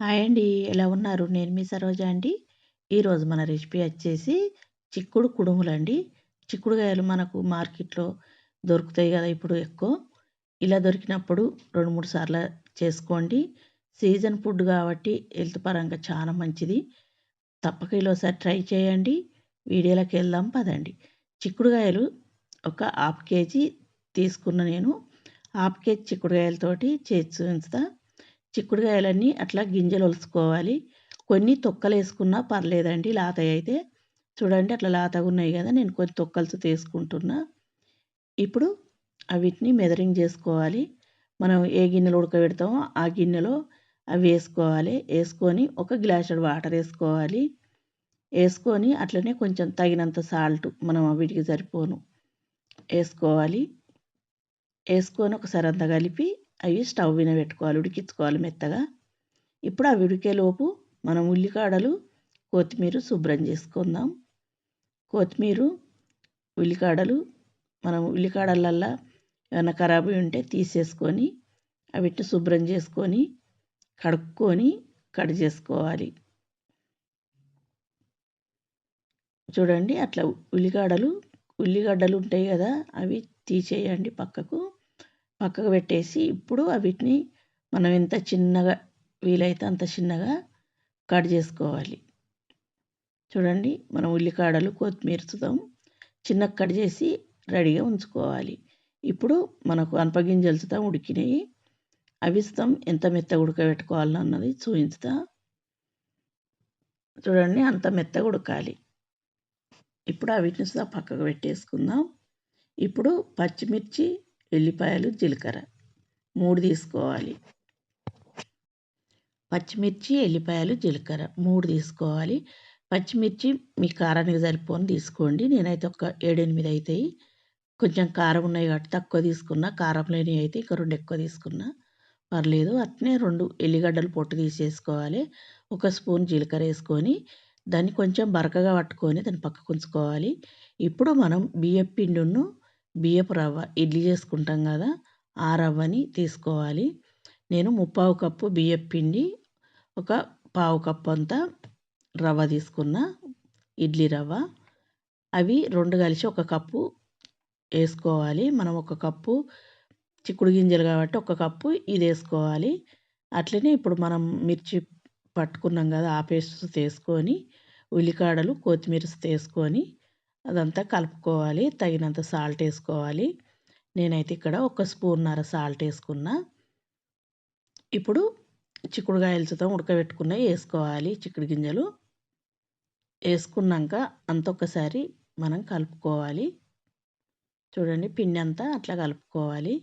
Hi అండి. ఎలా ఉన్నారు? నేను మీ సరోజ అండి. ఈరోజు మన రెసిపీ వచ్చేసి చిక్కుడు కుడుములు అండి. చిక్కుడుకాయలు మనకు మార్కెట్లో దొరుకుతాయి కదా ఇప్పుడు ఎక్కువ. ఇలా దొరికినప్పుడు రెండు మూడు సార్లు చేసుకోండి. సీజన్ ఫుడ్ కాబట్టి హెల్త్ పరంగా చాలా మంచిది. తప్పక ఈలోసారి ట్రై చేయండి. వీడియోలోకి వెళ్దాం పదండి. చిక్కుడుకాయలు ఒక హాఫ్ కేజీ తీసుకున్న నేను. హాఫ్ కేజీ చిక్కుడుకాయలతోటి చేసి చూపిస్తాను చిక్కుడుకాయలన్నీ అట్లా గింజలు ఒలుసుకోవాలి. కొన్ని తొక్కలు వేసుకున్నా పర్లేదండి లాత అయితే. చూడండి అట్లా లాతగా ఉన్నాయి కదా నేను కొన్ని తొక్కలు తీసుకుంటున్నా. ఇప్పుడు వీటిని మెదరింగ్ చేసుకోవాలి. మనం ఏ గిన్నెలో ఉడకబెడతామో ఆ గిన్నెలో అవి వేసుకోవాలి. వేసుకొని ఒక గ్లాసుడు వాటర్ వేసుకోవాలి. వేసుకొని అట్లనే కొంచెం తగినంత సాల్ట్ మనం వీటికి సరిపోను. వేసుకోవాలి. వేసుకొని ఒకసారి అంతా కలిపి అవి స్టవ్ మీద పెట్టుకోవాలి ఉడికించుకోవాలి మెత్తగా. ఇప్పుడు అవి ఉడికేలోపు మనం ఉల్లికాడలు కొత్తిమీర శుభ్రం చేసుకుందాం. కొత్తిమీర ఉల్లికాడలు మనం ఉల్లికాడలల్లో ఏమైనా ఖరాబ్ ఉంటే తీసేసుకొని అవిటిని శుభ్రం చేసుకొని కడుక్కొని కట్ చేసుకోవాలి. చూడండి అట్లా ఉల్లిగడ్డలు ఉల్లిగడ్డలు ఉంటాయి కదా అవి తీసేయండి పక్కకు. పక్కకు పెట్టేసి ఇప్పుడు వీటిని మనం ఎంత చిన్నగా వీలైతే అంత చిన్నగా కట్ చేసుకోవాలి. చూడండి మనం ఉల్లికాడలు కొత్తిమీరచుతాం చిన్నగా కట్ చేసి రెడీగా ఉంచుకోవాలి. ఇప్పుడు మనకు అనపగింజలుస్తాం ఉడికినాయి అవిస్తాం ఎంత మెత్తగా ఉడకబెట్టుకోవాలని అన్నది చూపించుతా చూడండి అంత మెత్తగా ఉడకాలి. ఇప్పుడు వీటిని పక్కకు పెట్టేసుకుందాం. ఇప్పుడు పచ్చిమిర్చి ఎల్లిపాయలు జీలకర్ర. మూడు తీసుకోవాలి. పచ్చిమిర్చి ఎల్లిపాయలు జీలకర్ర. మూడు తీసుకోవాలి. పచ్చిమిర్చి మీ కారానికి సరిపోని తీసుకోండి. నేనైతే ఒక ఏడెనిమిది అవుతాయి కొంచెం కారం ఉన్నాయి కాబట్టి తక్కువ తీసుకున్నా. కారం లేనివి అయితే ఇంకా రెండు ఎక్కువ తీసుకున్నా. పర్లేదు. అట్నే రెండు ఎల్లిగడ్డలు పొట్టు తీసేసుకోవాలి. ఒక స్పూన్ జీలకర్ర వేసుకొని దాన్ని కొంచెం బరకగా పట్టుకొని దాన్ని పక్కకు ఉంచుకోవాలి ఇప్పుడు మనం బియ్యం పిండిను బియ్యపు రవ్వ ఇడ్లీ చేసుకుంటాం కదా ఆ రవ్వని తీసుకోవాలి. నేను ముప్పావు కప్పు బియ్యం పిండి ఒక పావు కప్పు అంతా రవ్వ తీసుకున్న ఇడ్లీ రవ్వ. అవి రెండు కలిసి ఒక కప్పు వేసుకోవాలి. మనం ఒక కప్పు చిక్కుడు గింజలు కాబట్టి ఒక కప్పు ఇది వేసుకోవాలి. అట్లనే ఇప్పుడు మనం మిర్చి పట్టుకున్నాం కదా ఆ పేస్ట్ తీసుకొని ఉల్లికాడలు కొత్తిమీర తీసుకొని అదంతా కలుపుకోవాలి. తగినంత సాల్ట్ వేసుకోవాలి. నేనైతే ఇక్కడ ఒక స్పూన్నర సాల్ట్ వేసుకున్నా. ఇప్పుడు చిక్కుడుగాయలతో ఉడకబెట్టుకున్న వేసుకోవాలి చిక్కుడు గింజలు. వేసుకున్నాక అంత ఒక్కసారి మనం కలుపుకోవాలి. చూడండి పిండి అంతా అట్లా కలుపుకోవాలి.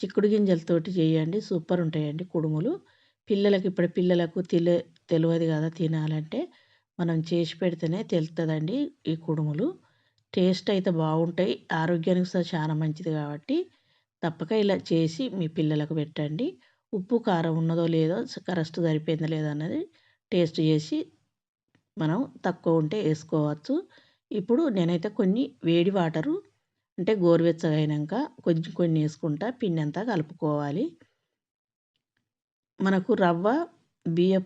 చిక్కుడు గింజలతోటి చేయండి. సూపర్ ఉంటాయండి కుడుములు. పిల్లలకి ఇప్పుడు పిల్లలకు తెలి తెలియదు కదా తినాలంటే. మనం చేసి పెడితేనే తెలుస్తుందండి ఈ కుడుములు. టేస్ట్ అయితే బాగుంటాయి ఆరోగ్యానికి చాలా మంచిది కాబట్టి తప్పక ఇలా చేసి మీ పిల్లలకు పెట్టండి. ఉప్పు కారం ఉన్నదో లేదో కరెస్ట్ సరిపోయిందో లేదో అన్నది టేస్ట్ చేసి మనం తక్కువ ఉంటే వేసుకోవచ్చు. ఇప్పుడు నేనైతే కొన్ని వేడి వాటరు అంటే గోరువెచ్చగా అయినాక కొంచెం కొన్ని వేసుకుంటా పిండి అంతా కలుపుకోవాలి. మనకు రవ్వ బియ్యం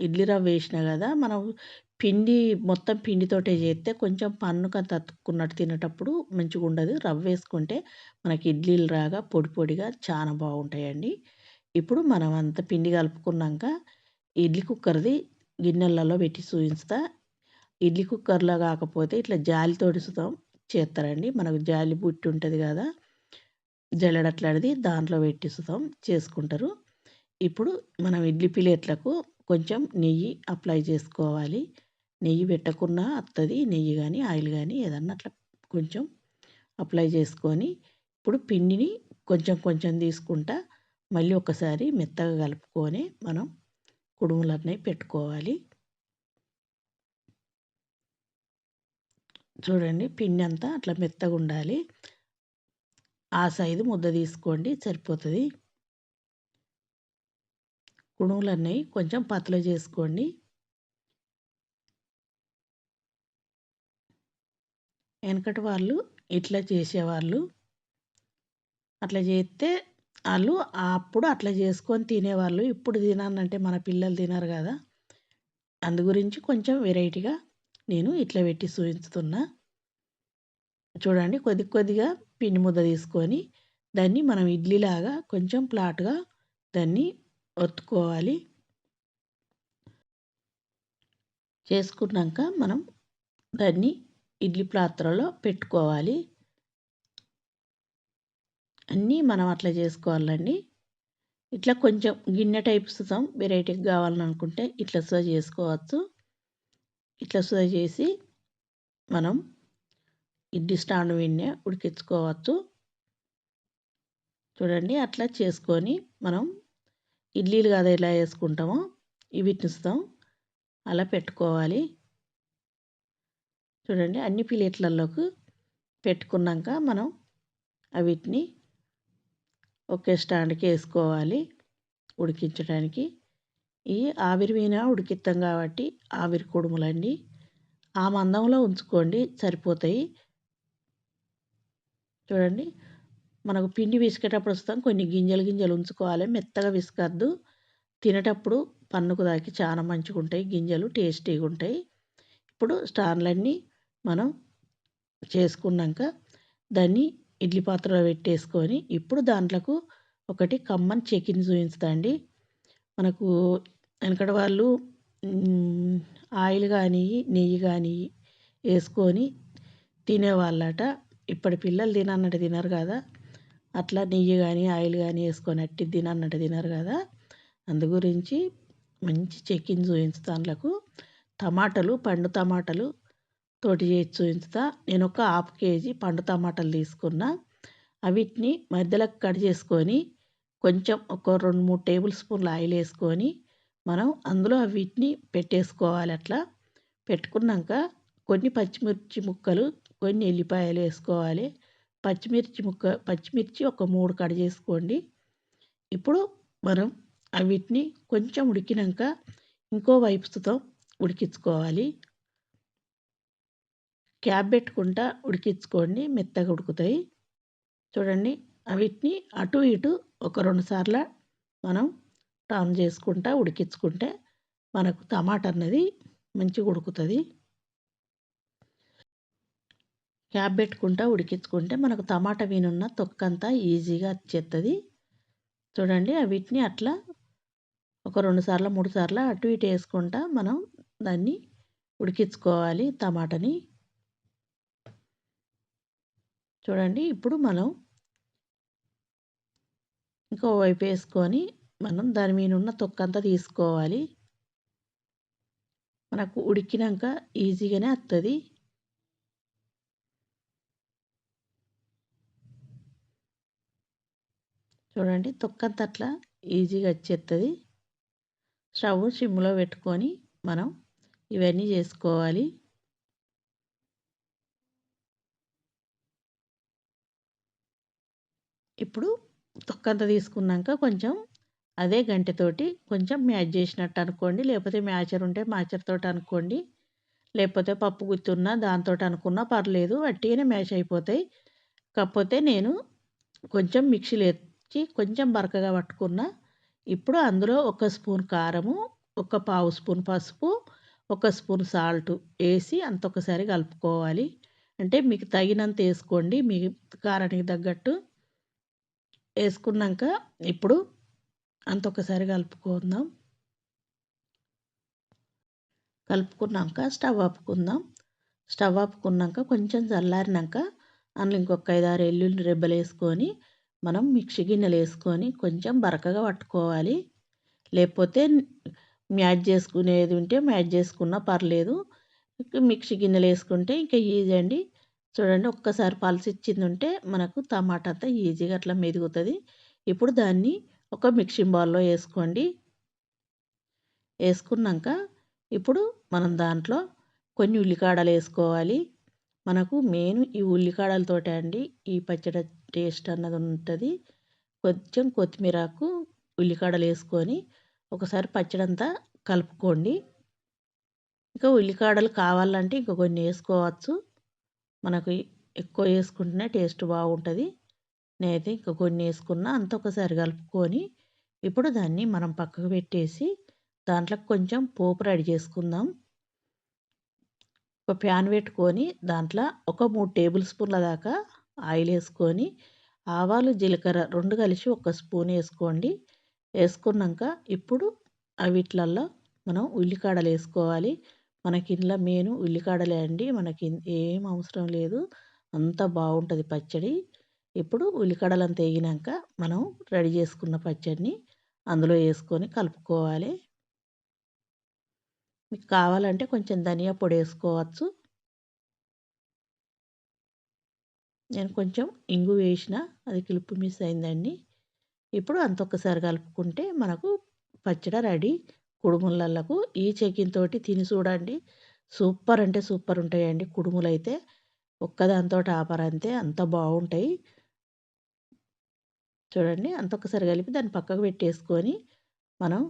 ఇడ్లీ రవ్వ వేసిన కదా మనం పిండి మొత్తం పిండితోటే చేస్తే కొంచెం పన్నుక తత్తుకున్నట్టు తినేటప్పుడు మంచిగా ఉండదు. రవ్వ వేసుకుంటే మనకి ఇడ్లీలు రాగా పొడి పొడిగా చాలా బాగుంటాయండి. ఇప్పుడు మనం అంత పిండి కలుపుకున్నాక ఇడ్లీ కుక్కర్ది గిన్నెలలో పెట్టి చూపిస్తా ఇడ్లీ కుక్కర్లో కాకపోతే ఇట్లా జాలితో సుతం చేస్తారండి. మనకు జాలి బుట్టి ఉంటుంది కదా జల్లెడట్లాడిది దాంట్లో పెట్టి సుతం చేసుకుంటారు. ఇప్పుడు మనం ఇడ్లీ ప్లేట్లకు కొంచెం నెయ్యి అప్లై చేసుకోవాలి. నెయ్యి పెట్టకున్నా వస్తుంది నెయ్యి కానీ ఆయిల్ కానీ ఏదన్నా అట్లా కొంచెం అప్లై చేసుకొని ఇప్పుడు పిండిని కొంచెం కొంచెం తీసుకుంటా మళ్ళీ ఒకసారి మెత్తగా కలుపుకొని మనం కుడుములన్నీ పెట్టుకోవాలి. చూడండి పిండి అంతా అట్లా మెత్తగా ఉండాలి. ఆ సైజు ముద్ద తీసుకోండి సరిపోతుంది. కుడుములన్నీ కొంచెం పతలు చేసుకోండి. వెనకటి వాళ్ళు ఇట్లా చేసేవాళ్ళు అట్లా చేస్తే వాళ్ళు అప్పుడు అట్లా చేసుకొని తినేవాళ్ళు. ఇప్పుడు తినాలంటే మన పిల్లలు తినరు కదా అందు గురించి కొంచెం వెరైటీగా నేను ఇట్లా పెట్టి చూపిస్తున్నా. చూడండి కొద్ది కొద్దిగా పిండి ముద్ద తీసుకొని దాన్ని మనం ఇడ్లీలాగా కొంచెం ఫ్లాట్‌గా దాన్ని ఒత్తుకోవాలి. చేసుకున్నాక మనం దాన్ని ఇడ్లీ పాత్రలో పెట్టుకోవాలి. అన్నీ మనం అట్లా చేసుకోవాలండి. ఇట్లా కొంచెం గిన్నె టైప్ సుతం వెరైటీగా కావాలనుకుంటే ఇట్లా సో చేసుకోవచ్చు. ఇట్లా సో చేసి మనం ఇడ్లీ స్టాండ్ మీదనే ఉడికించుకోవచ్చు. చూడండి అట్లా చేసుకొని మనం ఇడ్లీలు కదా ఎలా వేసుకుంటామో వీటినిస్తాం అలా పెట్టుకోవాలి. చూడండి అన్ని ప్లేట్లలోకి పెట్టుకున్నాక మనం వీటిని ఒకే స్టాండ్‌కి వేసుకోవాలి ఉడికించడానికి. ఈ ఆవిరి మీద ఉడికిస్తాం కాబట్టి ఆవిరి కుడుములండి. ఆ మందంలో ఉంచుకోండి సరిపోతాయి. చూడండి మనకు పిండి విసికేటప్పుడు వస్తాం కొన్ని గింజలు గింజలు ఉంచుకోవాలి. మెత్తగా విసుకద్దు తినేటప్పుడు పన్నుకు తాకి చాలా మంచిగా ఉంటాయి గింజలు టేస్టీగా ఉంటాయి. ఇప్పుడు స్టాండ్‌లన్నీ మనం చేసుకున్నాక దాన్ని ఇడ్లీ పాత్రలో పెట్టేసుకొని ఇప్పుడు దాంట్లోకి ఒకటి కమ్మని చట్నీ చూపిస్తా అండి. మనకు వెనకటి వాళ్ళు ఆయిల్ కానీ నెయ్యి కానీ వేసుకొని తినేవాళ్ళట. ఇప్పటి పిల్లలు తినన్నట్టు తినరు కదా! అట్లా నెయ్యి కానీ ఆయిల్ కానీ వేసుకొని అట్టి తినన్నట్టు తినరు కదా! అందు గురించి మంచి చట్నీ చూపించు దాంట్లోకి టమాటాలు పండు టమాటాలు తోటి చేసి చూపిస్తా. నేను ఒక హాఫ్ కేజీ పండు టమాటాలు తీసుకున్నా. అవిటిని మధ్యలోకి కట్ చేసుకొని కొంచెం ఒక రెండు మూడు టేబుల్ స్పూన్ల ఆయిల్ వేసుకొని మనం అందులో వీటిని పెట్టేసుకోవాలి అట్లా. పెట్టుకున్నాక కొన్ని పచ్చిమిర్చి ముక్కలు కొన్ని ఎల్లిపాయలు వేసుకోవాలి. పచ్చిమిర్చి ముక్క పచ్చిమిర్చి ఒక మూడు కట్ చేసుకోండి. ఇప్పుడు మనం వీటిని కొంచెం ఉడికినాక ఇంకో వైపుతో ఉడికించుకోవాలి. క్యాప్ పెట్టుకుంటా ఉడికించుకోండి మెత్తగా ఉడుకుతాయి. చూడండి వీటిని అటు ఇటు ఒక రెండు సార్లు మనం టర్న్ చేసుకుంటా ఉడికించుకుంటే మనకు టమాటా అన్నది మంచిగా ఉడుకుతుంది. క్యాప్ పెట్టుకుంటా ఉడికించుకుంటే మనకు టమాటా మీద తొక్కంతా ఈజీగా వచ్చేస్తుంది. చూడండి వీటిని అట్లా ఒక రెండు సార్లు మూడు సార్లు అటు ఇటు వేసుకుంటా మనం దాన్ని ఉడికించుకోవాలి టమాటాని. చూడండి ఇప్పుడు మనం ఇంకో వైపు వేసుకొని మనం దాని మీద ఉన్న తొక్కంతా తీసుకోవాలి. మనకు ఉడికినాక ఈజీగానే వస్తుంది. చూడండి తొక్కంత అట్లా ఈజీగా వచ్చేస్తుంది. స్టవ్ సిమ్‌లో పెట్టుకొని మనం ఇవన్నీ చేసుకోవాలి. ఇప్పుడు తొక్కంతా తీసుకున్నాక కొంచెం అదే గంటెతోటి కొంచెం మ్యాష్ చేసినట్టు అనుకోండి. లేకపోతే మ్యాచర్ ఉంటే మ్యాచర్తో అనుకోండి. లేకపోతే పప్పు గుర్తున్నా దాంతో దాంతోటి అనుకున్నా పర్లేదు. వట్టిగానే మ్యాష్ అయిపోతాయి. కాకపోతే నేను కొంచెం మిక్సీలో ఎత్తి కొంచెం బరకగా పట్టుకున్నా. ఇప్పుడు అందులో ఒక స్పూన్ కారము, ఒక పావు స్పూన్ పసుపు, ఒక స్పూన్ సాల్ట్ వేసి అంత ఒకసారి కలుపుకోవాలి. అంటే మీకు తగినంత వేసుకోండి. మీ కారానికి తగ్గట్టు. వేసుకున్నాక ఇప్పుడు అంత ఒకసారి కలుపుకుందాం. కలుపుకున్నాక స్టవ్ ఆపుకుందాం. స్టవ్ ఆపుకున్నాక కొంచెం చల్లారినాక అందులో ఇంకొక ఐదు ఆరు వెల్లుల్లి రెబ్బలు వేసుకొని మనం మిక్సీ గిన్నెలు వేసుకొని కొంచెం బరకగా పట్టుకోవాలి. లేకపోతే మ్యాచ్ చేసుకునేది ఉంటే మ్యాచ్ చేసుకున్నా పర్లేదు. మిక్సీ గిన్నెలు వేసుకుంటే ఇంకా ఈజీ అండి. చూడండి ఒక్కసారి పల్స్ ఇచ్చింది ఉంటే మనకు టమాటా అంతా ఈజీగా అట్లా మెదుగుతుంది. ఇప్పుడు దాన్ని ఒక మిక్సింగ్ బౌల్‌లో వేసుకోండి. వేసుకున్నాక ఇప్పుడు మనం దాంట్లో కొన్ని ఉల్లికాడలు వేసుకోవాలి. మనకు మెయిన్ ఈ ఉల్లికాడలతోటే అండి ఈ పచ్చడి టేస్ట్ అన్నది ఉంటుంది. కొంచెం కొత్తిమీరాకు ఉల్లికాడలు వేసుకొని ఒకసారి పచ్చడి అంతా కలుపుకోండి. ఇంకా ఉల్లికాడలు కావాలంటే ఇంకా కొన్ని వేసుకోవచ్చు. మనకు ఎక్కువ వేసుకుంటేనే టేస్ట్ బాగుంటుంది. నేనైతే ఇంకా కొన్ని వేసుకున్నా అంత ఒకసారి కలుపుకొని ఇప్పుడు దాన్ని మనం పక్కకు పెట్టేసి దాంట్లో కొంచెం పోపు రెడీ చేసుకుందాం. ఒక ప్యాన్ పెట్టుకొని దాంట్లో ఒక మూడు టేబుల్ స్పూన్ల దాకా ఆయిల్ వేసుకొని ఆవాలు జీలకర్ర రెండు కలిసి ఒక స్పూన్ వేసుకోండి. వేసుకున్నాక ఇప్పుడు అవిట్లల్లో మనం ఉల్లికాడలు వేసుకోవాలి. మనకి ఇంట్లో మెయిన్ ఉల్లికాడలే అండి. మనకి ఏం అవసరం లేదు. అంత బాగుంటుంది పచ్చడి. ఇప్పుడు ఉల్లికాడలను తెగినాక మనం రెడీ చేసుకున్న పచ్చడిని అందులో వేసుకొని కలుపుకోవాలి. మీకు కావాలంటే కొంచెం ధనియా పొడి వేసుకోవచ్చు నేను కొంచెం ఇంగు వేసిన అది కిలుపు మిస్ అయిందండి. ఇప్పుడు అంత ఒక్కసారి కలుపుకుంటే మనకు పచ్చడి రెడీ. కుడుములలకు ఈ తోటి తిని చూడండి. సూపర్ అంటే సూపర్ ఉంటాయండి కుడుములు అయితే ఒక్కదాంతో ఆపరంతే అంత బాగుంటాయి. చూడండి అంత ఒక్కసారి కలిపి దాన్ని పక్కకు పెట్టేసుకొని మనం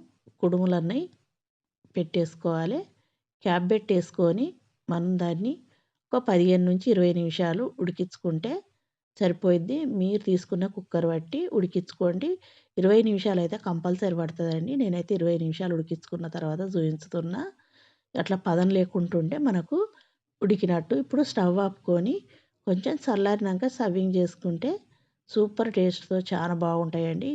కుడుములన్నీ పెట్టేసుకోవాలి. క్యాప్ పెట్టేసుకొని మనం దాన్ని ఒక పదిహేను నుంచి ఇరవై నిమిషాలు ఉడికించుకుంటే సరిపోయిద్ది మీరు తీసుకున్న కుక్కర్ బట్టి ఉడికించుకోండి. ఇరవై నిమిషాలు అయితే కంపల్సరీ పడుతుందండి. నేనైతే ఇరవై నిమిషాలు ఉడికించుకున్న తర్వాత చూపించుతున్నా అట్లా పదం లేకుంటుంటే మనకు ఉడికినట్టు ఇప్పుడు స్టవ్ ఆపుకొని కొంచెం చల్లారినాక సర్వింగ్ చేసుకుంటే సూపర్ టేస్ట్తో చాలా బాగుంటాయండి.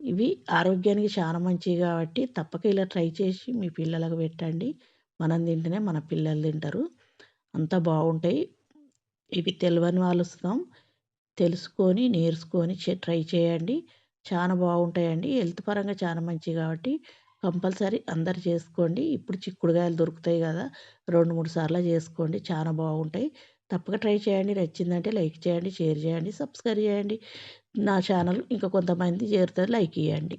ఇవి ఆరోగ్యానికి చాలా మంచివి కాబట్టి తప్పక ఇలా ట్రై చేసి మీ పిల్లలకు పెట్టండి. మనం తింటేనే మన పిల్లలు తింటారు. అంత బాగుంటాయి. ఇవి తెలియని వాళ్ళు వస్తాం. తెలుసుకొని నేర్చుకొని ట్రై చేయండి. చాలా బాగుంటాయండి. హెల్త్ పరంగా చాలా మంచివి కాబట్టి కంపల్సరీ అందరు చేసుకోండి. ఇప్పుడు చిక్కుడుకాయలు దొరుకుతాయి కదా రెండు మూడు సార్లు చేసుకోండి. చాలా బాగుంటాయి. తప్పక ట్రై చేయండి. నచ్చిందంటే లైక్ చేయండి షేర్ చేయండి సబ్స్క్రైబ్ చేయండి. నా ఛానల్ ఇంకా కొంతమంది చేరుతారు. లైక్ ఇవ్వండి